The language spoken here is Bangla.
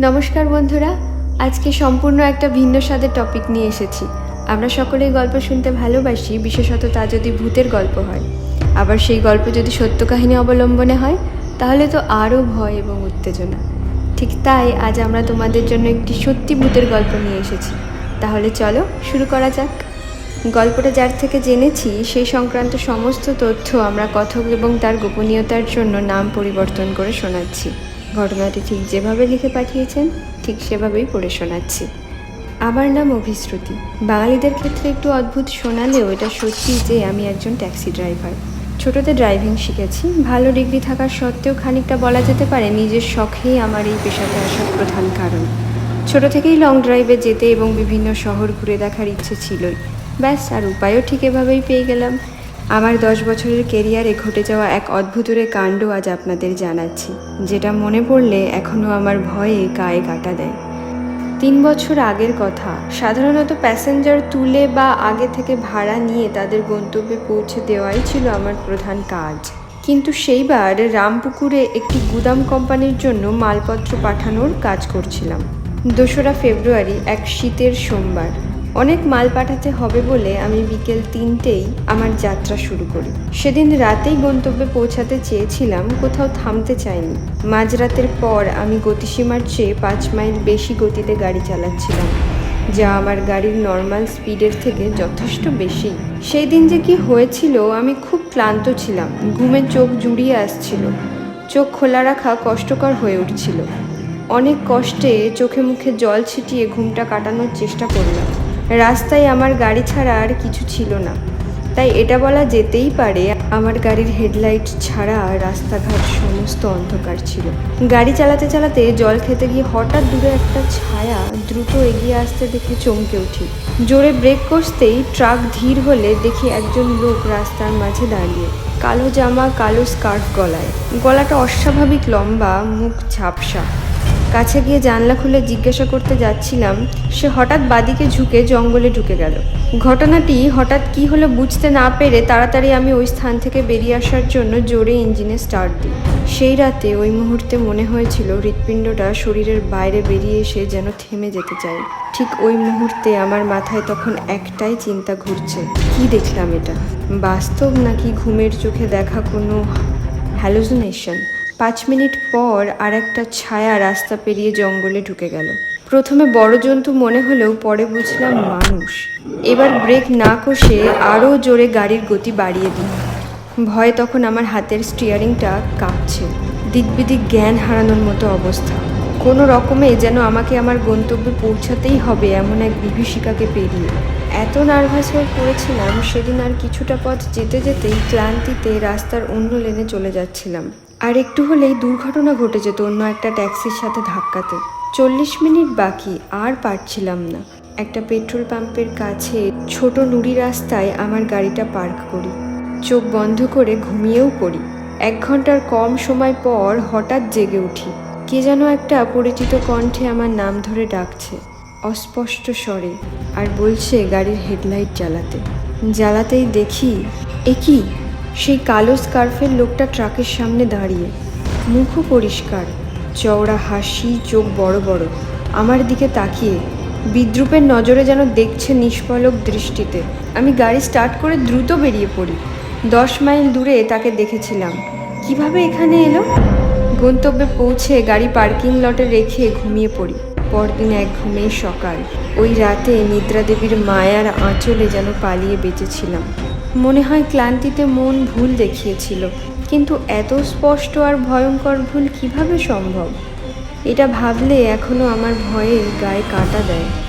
নমস্কার বন্ধুরা, আজকে সম্পূর্ণ একটা ভিন্ন স্বাদের টপিক নিয়ে এসেছি। আমরা সকলেই গল্প শুনতে ভালোবাসি, বিশেষত তা যদি ভূতের গল্প হয়। আবার সেই গল্প যদি সত্য কাহিনী অবলম্বনে হয়, তাহলে তো আরও ভয় এবং উত্তেজনা। ঠিক তাই আজ আমরা তোমাদের জন্য একটি সত্যি ভূতের গল্প নিয়ে এসেছি। তাহলে চলো শুরু করা যাক। গল্পটা যার থেকে জেনেছি সেই সংক্রান্ত সমস্ত তথ্য আমরা কথক এবং তার গোপনীয়তার জন্য নাম পরিবর্তন করে শোনাচ্ছি। ঘটনাটি ঠিক যেভাবে লিখে পাঠিয়েছেন, ঠিক সেভাবেই পড়ে শোনাচ্ছি। আমার নাম অভিশ্রুতি। বাঙালিদের ক্ষেত্রে একটু অদ্ভুত শোনালেও এটা সত্যি যে আমি একজন ট্যাক্সি ড্রাইভার। ছোটতে ড্রাইভিং শিখেছি। ভালো ডিগ্রি থাকার সত্ত্বেও খানিকটা বলা যেতে পারে নিজের শখেই আমার এই পেশাতে আসার প্রধান কারণ। ছোট থেকেই লং ড্রাইভে যেতে এবং বিভিন্ন শহর ঘুরে দেখার ইচ্ছে ছিলই। ব্যাস, আর উপায়ও ঠিক এভাবেই পেয়ে গেলাম। আমার দশ বছরের কেরিয়ারে ঘটে যাওয়া এক অদ্ভুতরে কাণ্ড আজ আপনাদের জানাচ্ছি, যেটা মনে পড়লে এখনও আমার ভয়ে গায়ে কাটা দেয়। তিন বছর আগের কথা, সাধারণত প্যাসেঞ্জার তুলে বা আগে থেকে ভাড়া নিয়ে তাদের গন্তব্যে পৌঁছে দেওয়াই ছিল আমার প্রধান কাজ। কিন্তু সেইবার রামপুকুরে একটি গুদাম কোম্পানির জন্য মালপত্র পাঠানোর কাজ করছিলাম। দোসরা ফেব্রুয়ারি, এক শীতের সোমবার। অনেক মাল পাঠাতে হবে বলে আমি বিকেল তিনটেই আমার যাত্রা শুরু করি। সেদিন রাতেই গন্তব্যে পৌঁছাতে চেয়েছিলাম, কোথাও থামতে চাইনি। মাঝরাতের পর আমি গতিসীমার চেয়ে পাঁচ মাইল বেশি গতিতে গাড়ি চালাচ্ছিলাম, যা আমার গাড়ির নর্মাল স্পিডের থেকে যথেষ্ট বেশি। সেই দিন যে কি হয়েছিল, আমি খুব ক্লান্ত ছিলাম, ঘুমে চোখ জুড়িয়ে আসছিল, চোখ খোলা রাখা কষ্টকর হয়ে উঠছিল। অনেক কষ্টে চোখে মুখে জল ছিটিয়ে ঘুমটা কাটানোর চেষ্টা করলাম। রাস্তায় আমার গাড়ি ছাড়া আর কিছু ছিল না। তাই এটা বলা যেতেই পারে আমার গাড়ির হেডলাইট ছাড়া রাস্তাঘাট সমস্ত অন্ধকার ছিল। গাড়ি চালাতে চালাতে জল খেতে গিয়ে হঠাৎ দূরে একটা ছায়া দ্রুত এগিয়ে আসতে দেখে চমকে উঠি। জোরে ব্রেক কষতেই ট্রাক ধীর হলে দেখি একজন লোক রাস্তার মাঝে দাঁড়িয়ে। কালো জামা, কালো স্কার্ফ গলায়। গলাটা অস্বাভাবিক লম্বা, মুখ ঝাপসা। কাছে গিয়ে জানলা খুলে জিজ্ঞাসা করতে যাচ্ছিলাম, সে হঠাৎ বাদিকে ঝুঁকে জঙ্গলে ঢুকে গেল। ঘটনাটি হঠাৎ কি হলো বুঝতে না পেরে তাড়াতাড়ি আমি ওই স্থান থেকে বেরিয়ে আসার জন্য জোরে ইঞ্জিনে স্টার্ট দিই। সেই রাতে ওই মুহূর্তে মনে হয়েছিল হৃৎপিণ্ডটা শরীরের বাইরে বেরিয়ে এসে যেন থেমে যেতে চায়। ঠিক ওই মুহূর্তে আমার মাথায় তখন একটাই চিন্তা ঘুরছে, কি দেখলাম এটা? বাস্তব নাকি ঘুমের চোখে দেখা কোনো হ্যালোজিনেশন পাঁচ মিনিট পর আর একটা ছায়া রাস্তা পেরিয়ে জঙ্গলে ঢুকে গেল। প্রথমে বড় জন্তু মনে হলেও পরে বুঝলাম মানুষ। এবার ব্রেক না কষে আরও জোরে গাড়ির গতি বাড়িয়ে দিই। ভয়ে তখন আমার হাতের স্টিয়ারিংটা কাঁপছে। দিকবিদিক জ্ঞান হারানোর মতো অবস্থা। কোনো রকমে যেন আমাকে আমার গন্তব্যে পৌঁছাতেই হবে এমন এক বিভীষিকাকে পেরিয়ে। এত নার্ভাস হয়ে পড়েছিলাম, সেদিন আর কিছুটা পথ যেতে যেতেই ক্লান্তিতে রাস্তার অন্য লেনে চলে যাচ্ছিলাম। আর একটু হলেই দুর্ঘটনা ঘটে যেত অন্য একটা ট্যাক্সির সাথে ধাক্কাতে। চল্লিশ মিনিট বাকি, আর পারছিলাম না। একটা পেট্রোল পাম্পের কাছে ছোট নুড়ি রাস্তায় আমার গাড়িটা পার্ক করি। চোখ বন্ধ করে ঘুমিয়েও পড়ি। এক ঘণ্টার কম সময় পর হঠাৎ জেগে উঠি। কে যেন একটা পরিচিত কণ্ঠে আমার নাম ধরে ডাকছে। অস্পষ্ট স্বরে, আর বলছে গাড়ির হেডলাইট জ্বালাতে। জ্বালাতেই দেখি, এ কি? সেই কালো স্কার্ফের লোকটা ট্রাকের সামনে দাঁড়িয়ে। মুখও পরিষ্কার, চওড়া হাসি, চোখ বড় বড়। আমার দিকে তাকিয়ে, বিদ্রুপের নজরে যেন দেখছে নিষ্পলক দৃষ্টিতে। আমি গাড়ি স্টার্ট করে দ্রুত বেরিয়ে পড়ি। দশ মাইল দূরে তাকে দেখেছিলাম। কীভাবে এখানে এলো? গন্তব্যে পৌঁছে গাড়ি পার্কিং লটে রেখে ঘুমিয়ে পড়ি। পরদিন এক ঘুমেই সকাল। ওই রাতে নিদ্রা দেবীর মায়ার আঁচলে যেন পালিয়ে বেঁচেছিলাম। মনে হয় ক্লান্তিতে মন ভুল দেখিয়েছিল। কিন্তু এত স্পষ্ট আর ভয়ঙ্কর ভুল কীভাবে সম্ভব? এটা ভাবলে এখনও আমার ভয়ে গায়ে কাটা দেয়।